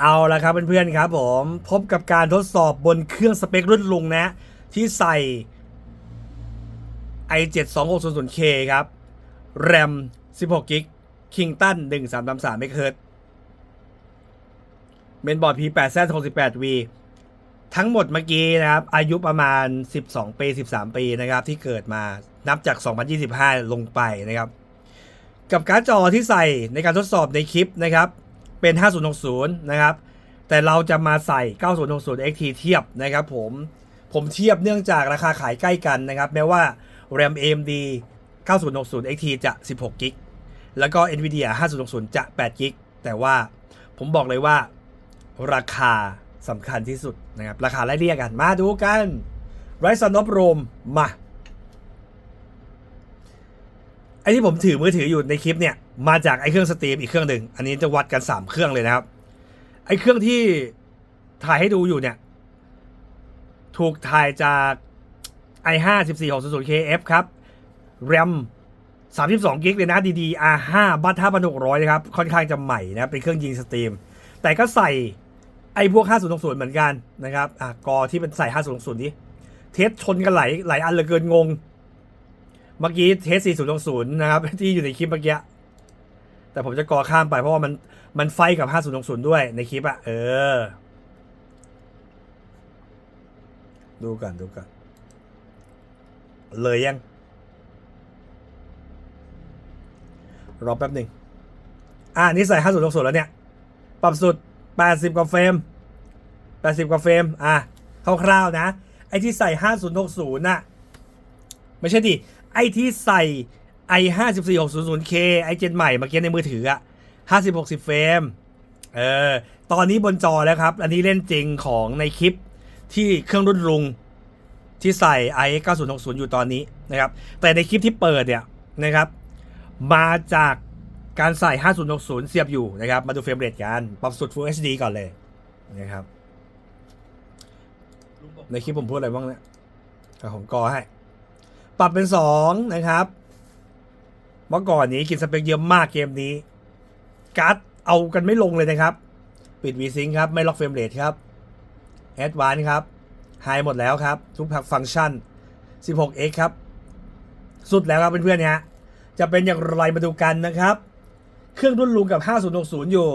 เอาละครับเพื่อนๆครับผมพบกับการทดสอบบนเครื่องสเปครุ่นลุงนะ ที่ใส่ i72600K ครับ RAM 16กิก Kingston 1333 MHz เมนบอร์ด P8Z68V ทั้งหมดเมื่อกี้นะครับ อายุประมาณ 12 ปี 13 ปีนะครับ ที่เกิดมานับจาก 2025 ลงไปนะครับ กับการ์ดจอที่ใส่ในการทดสอบในคลิปนะครับ เป็น 5060 นะครับ แต่เราจะมาใส่ 9060 XT เทียบนะครับผมผมเทียบเนื่องจากราคาขายใกล้กันนะครับ แม้ว่า RAM AMD 9060 XT จะ 16กิกแล้วก็ NVIDIA 5060 จะ8กิกแต่ว่าผมบอกเลยว่าราคาสำคัญที่สุดนะครับ ราคาไล่เรียกกัน มาดูกัน Ryzen of Rome มา ไอ้ที่ผมถือมือถืออยู่ในคลิปเนี่ยมาจากไอ้เครื่องสตรีมอีกเครื่องหนึ่งอันนี้จะวัดกัน 3 เครื่องเลยนะครับ ไอ้เครื่องที่ถ่ายให้ดูอยู่เนี่ย ถูกถ่ายจาก i5 14600KF ครับ RAM 32กิกเลยนะ DDR5 บัต5600นะครับ ค่อนข้างจะใหม่นะเป็นเครื่องยิงสตรีม แต่ก็ใส่ไอ้พวก 5060 เหมือนกันนะครับ อะ กอที่เป็นใส่ 5060 นี้ เทสชนกันหลายหลายอันเหลือเกินงง เมื่อกี้เทส4060นะครับ ที่อยู่ในคลิปเมื่อกี้ แต่ผมจะกอข้ามไปเพราะว่ามันมันไฟกับ5060ด้วยในคลิปอะเออ ดูกันดูกัน เลยยัง รอแป๊บหนึ่งอ่านี่ใส่5060แล้วเนี่ย ปรับสุด80กว่าเฟรม80กว่าเฟรมอะคร่าวๆนะ ไอ้ที่ใส่5060น่ะ ไม่ใช่ดิ ไอที่ใส่ i 5 4 6 0 0 k ไอเจนใหม่เมื่อกี้ในมือถืออะ50 60 เฟรม เออ ตอนนี้บนจอแล้วครับ อันนี้เล่นจริงของในคลิปที่เครื่องรุ่นลุงที่ใส่ i 9060 อยู่ตอนนี้นะครับ แต่ในคลิปที่เปิดเนี่ยนะครับ มาจากการใส่ 5060 เสียบอยู่นะครับ มาดูเฟรมเรทกัน ปรับสุด Full HD ก่อนเลยนะครับ ในคลิปผมพูดอะไรบ้างเนี่ยกับผมกอให้ ปรับเป็น 2 นะครับ เมื่อก่อนนี้กินสเปคเยอะมากเกมนี้ การ์ดเอากันไม่ลงเลยนะครับ ปิด VSync ครับ ไม่ล็อกเฟรมเรทครับ Advanced ครับไฮหมดแล้วครับ ทุกฟังก์ชัน 16x ครับ สุดแล้วครับเพื่อนๆเนี่ยจะเป็นอย่างไรมาดูกันนะครับ เครื่องรุ่นลุงกับ 5060 อยู่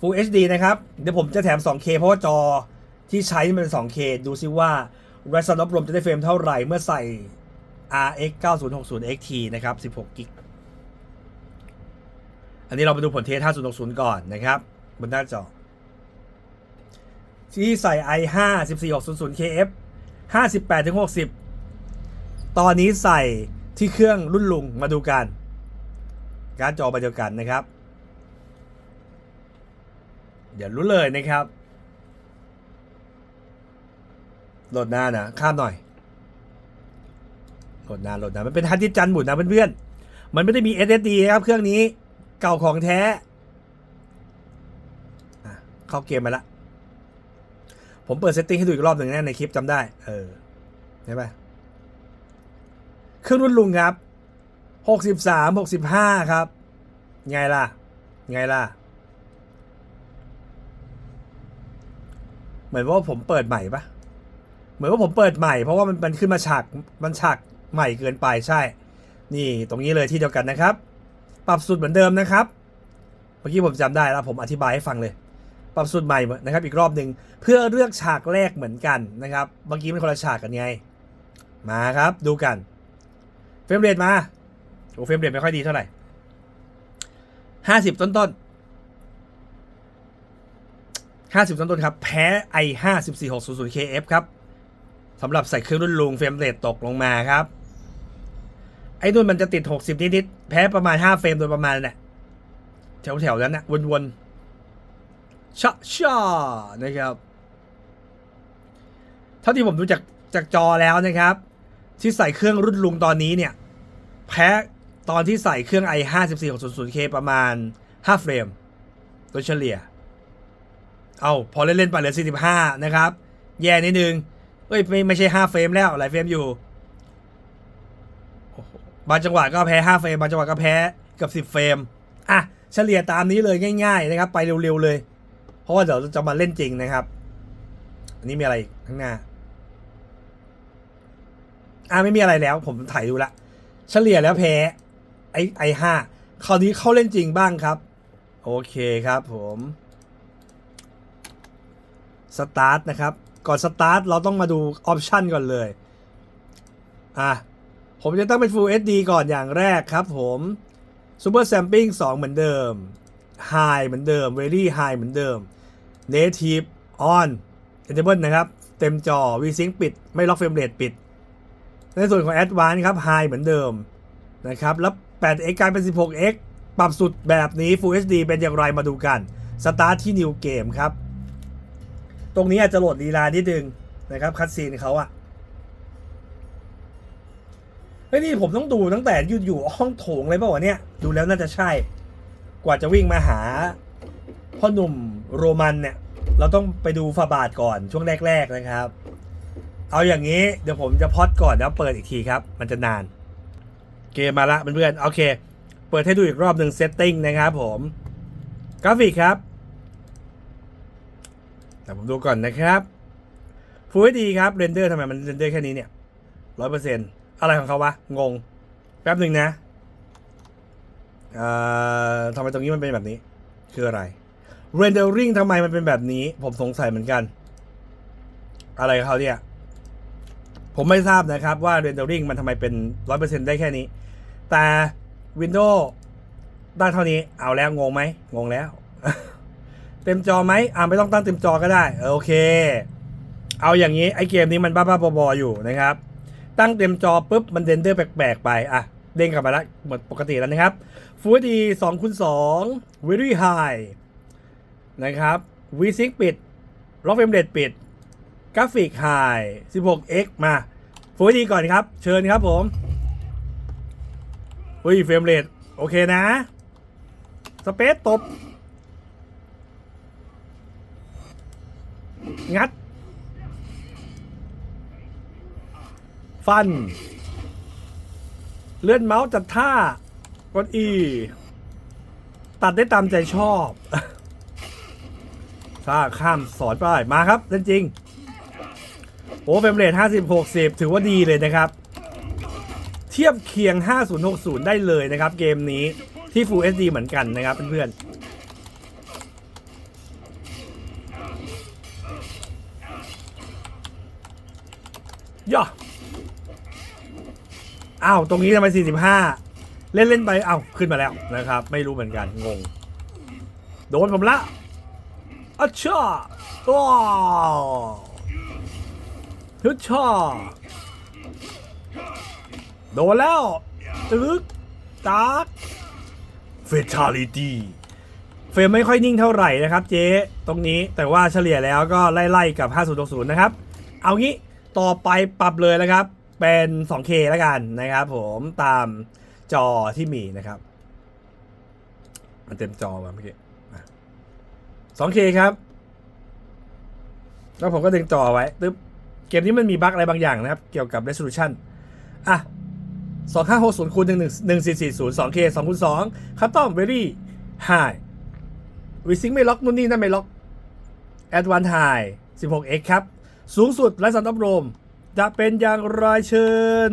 Full HD นะครับ เดี๋ยวผมจะแถม 2K เพราะว่าจอที่ใช้มันเป็น 2K ดูซิว่า Ryzen of Rome จะได้เฟรมเท่าไหร่เมื่อใส่ RX 9060 XT นะครับ 16กิกอันนี้เรามาดูผลเทส 5060 ก่อนนะครับ บนหน้าจอ ที่ใส่ i5 14600 KF 58ถึง60 ตอนนี้ใส่ที่เครื่องรุ่นลุงมาดูกัน การ์ดจอใบเดียวกันนะครับ เดี๋ยวรู้เลยนะครับโหลดหน้านะ ข้ามหน่อย โหลดนานโหลดนานมันเป็นฮาร์ดดิสก์จันหมุนนะเพื่อนๆ มันไม่ได้มี SSD นะครับเครื่องนี้เก่าของแท้อะเข้าเกมมาละ ผมเปิดเซตติ้งให้ดูอีกรอบหนึ่งนะในคลิปจำได้ เออใช่ปะเครื่องรุ่นลุงครับหกสิบสามหกสิบห้าครับ ไงล่ะ ไงล่ะ เหมือนว่าผมเปิดใหม่ปะเหมือนว่าผมเปิดใหม่เพราะว่ามันมันขึ้นมาฉากมันฉาก ใหม่เกินไปใช่ นี่ตรงนี้เลยที่เดียวกันนะครับ ปรับสุดเหมือนเดิมนะครับ เมื่อกี้ผมจำได้แล้วผมอธิบายให้ฟังเลย ปรับสุดใหม่นะครับ อีกรอบหนึ่งเพื่อเลือกฉากแรกเหมือนกันนะครับเมื่อกี้มันคนละฉากกันไง มาครับดูกันเฟรมเรทมาโอ้เฟรมเรทไม่ค่อยดีเท่าไหร่ห้าสิบต้นต้นห้าสิบต้นต้นครับ แพ้ไอห้าสิบสี่หกศูนย์ศูนย์ KF ครับสำหรับใส่เครื่องรุ่นลุงเฟรมเรทตกลงมาครับ อ้นุ่นมันจะติดหกสิบนิดๆแพ้ประมาณห้าเฟรมโดยประมาณเนี่ยแถวๆนั้นนะวนๆชะชานะครับเท่าที่ผมดูจากจากจอแล้วนะครับ ที่ใส่เครื่องรุ่นลุงตอนนี้เนี่ย แพ้ตอนที่ใส่เครื่อง i 5 4 6 0 0 k ประมาณ 5 เฟรม โดยเฉลี่ย เอาพอเล่นๆไปเหลือ45 นะครับ แย่นิดนึงเอ้ยไม่ไม่ใช่ 5 เฟรมแล้ว หลายเฟรมอยู่ บางจังหวะก็แพ้ 5 เฟรมบางจังหวะก็แพ้เกับ10 เฟรมอะเฉลี่ยตามนี้เลยง่าย ๆ นะครับ ไปเร็วๆเลย เพราะว่าเดี๋ยวจะมาเล่นจริงนะครับ อันนี้มีอะไรข้างหน้าอ่าไม่มีอะไรแล้ว ผมถ่ายดูละ เฉลี่ยแล้วแพ้ ไอไอห้าคราวนี้เข้าเล่นจริงบ้างครับ โอเคครับผมสตาร์ทนะครับ ก่อนสตาร์ทเราต้องมาดูออปชันก่อนเลย อะ ผมจะต้องเป็น Full HD ก่อนอย่างแรกครับผม Super Sampling 2 เหมือนเดิม High เหมือนเดิม Very High เหมือนเดิม Native On Enable นะครับ เต็มจอ VSync ปิด ไม่ล็อกเฟรมเรทปิด ในส่วนของ Advanced ครับ High เหมือนเดิมนะครับแล้ว 8x กลายเป็น 16x ปรับสุดแบบนี้ Full HD เป็นอย่างไรมาดูกัน สตาร์ทที่ New Game ครับ ตรงนี้อาจจะโหลดลีลานิดนึงนะครับคัดซีนเขาอะ ฮ้ยนี่ผมต้องดูตั้งแต่ยู่อยู่ห้องโถงเลยป่าวะเนี่ย ดูแล้วน่าจะใช่ กว่าจะวิ่งมาหาพ่อหนุ่มโรมันเนี่ย เราต้องไปดูฝาบาทก่อนช่วงแรก ๆนะครับ เอาอย่างนี้เดี๋ยวผมจะพอดก่อนแล้วเปิดอีกทีครับ มันจะนาน เกมมาละเพื่อนๆโอเค เปิดให้ดูอีกรอบหนึ่งเซตติ้งนะครับผมกราฟิกครับแต่ผมดูก่อนนะครับ Full HD ครับเรนเดอร์ทำไมมันเรนเดอร์แค่นี้เนี่ยร้อยเปอร์เซ็นต์ อะไรของเขาวะ งง แป๊บหนึ่งนะทำไมตรงนี้มันเป็นแบบนี้ คืออะไร rendering ทำไมมันเป็นแบบนี้ ผมสงสัยเหมือนกัน อะไรเขาเนี่ย ผมไม่ทราบนะครับว่า rendering มันทำไมเป็นร้อยเปอร์เซ็นต์ได้แค่นี้ แต่ Windows ได้เท่านี้ เอาแล้วงงไหม งงแล้ว เต็มจอไหมอ่าไม่ต้องตั้งเต็มจอก็ได้ โอเค เอาอย่างนี้ ไอเกมนี้มันบ้าๆบอๆอยู่นะครับ ตั้งเต็มจอปุ๊บมันเดนเดอร์แปลกๆไปอะเด้งกลับมาแล้วหมดปกติแล้วนะครับ Full HD 2คูณ2 Very High นะครับ V-Sync ปิด Lock Frame Rate ปิด กราฟิก High 16x มา Full HD ก่อนครับ เชิญครับผมอุ้ยเฟรมเรทโอเคนะ สเปซตบ งัด ฟัน เลื่อนเมาส์จัดท่ากด E ตัดได้ตามใจชอบถ้าข้ามสอนไปมาครับเล่นจริงโอ้เฟรมเรท50 60 ถือว่าดีเลยนะครับ เทียบเคียง 5060 ได้เลยนะครับ เกมนี้ที่ Full HD เหมือนกันนะครับเพื่อนๆ อ้าวตรงนี้ทำไม45 เล่นเล่นไปอ้าวขึ้นมาแล้วนะครับ ไม่รู้เหมือนกันงง โดนผมละอัชชาว้าวฮึดชาโดนแล้วตึกตากเฟทาลิตี้เฟรมไม่ค่อยนิ่งเท่าไหร่นะครับเจ๊ตรงนี้แต่ว่าเฉลี่ยแล้วก็ไล่ๆกับ 5060 นะครับ เอางี้ต่อไปปรับเลยนะครับ เป็น 2K แล้วกันนะครับผมตามจอที่มีนะครับ มันเต็มจอมาเมื่อกี้ 2K ครับ แล้วผมก็ดึงจอไว้ตึ๊บเกมนี้มันมีบั๊กอะไรบางอย่างนะครับ เกี่ยวกับ resolution อะ2560คูณ1 1440 2K 2คูณ2คัตตอม very high วิซิงไม่ล็อกนู่นนี่นั่นไม่ล็อก Advanced High 16x ครับ สูงสุดไร้สันตับรม จะเป็นอย่างไรเชิญ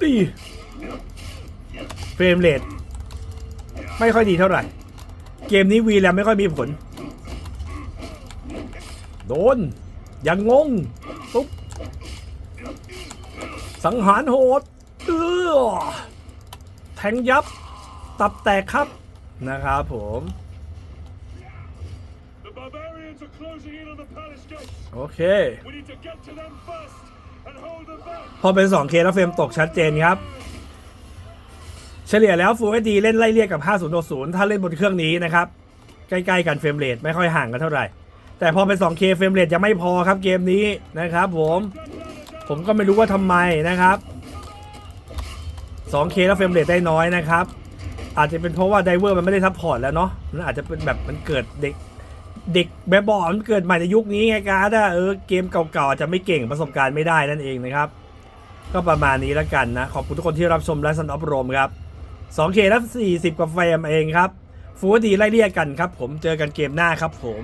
ตีเฟรมเรทไม่ค่อยดีเท่าไหร่ เกมนี้วีแล้วไม่ค่อยมีผล โดน อย่างงงตุ๊บสังหารโหดเออแทงยับ ตับแตกครับนะครับผม โอเค We need to get to them first and hold them back. พอเป็น 2K แล้วเฟรมตกชัดเจนครับ เฉลี่ยแล้ว Full HD เล่นไล่เรียกกับ 5060 ถ้าเล่นบนเครื่องนี้นะครับ ใกล้ๆกันเฟรมเรทไม่ค่อยห่างกันเท่าไหร่ แต่พอเป็น 2K เฟรมเรทยังไม่พอครับเกมนี้นะครับผมผมก็ไม่รู้ว่าทำไมนะครับ 2K แล้วเฟรมเรทได้น้อยนะครับ อาจจะเป็นเพราะว่าไดเวอร์มันไม่ได้ซัพพอร์ตแล้วเนาะมันอาจจะเป็นแบบมันเกิดเด็ก เด็กแบบบอมันเกิดใหม่ในยุคนี้ไงการ์ดอะเออเกมเก่าๆอาจจะไม่เก่งประสบการณ์ไม่ได้นั่นเองนะครับ ก็ประมาณนี้แล้วกันนะ ขอบคุณทุกคนที่รับชมและสนับสนุนครับ 2K แล้ว40กว่าเฟรมเองครับ ฟูดีไล่เรียกกันครับผมเจอกันเกมหน้าครับผม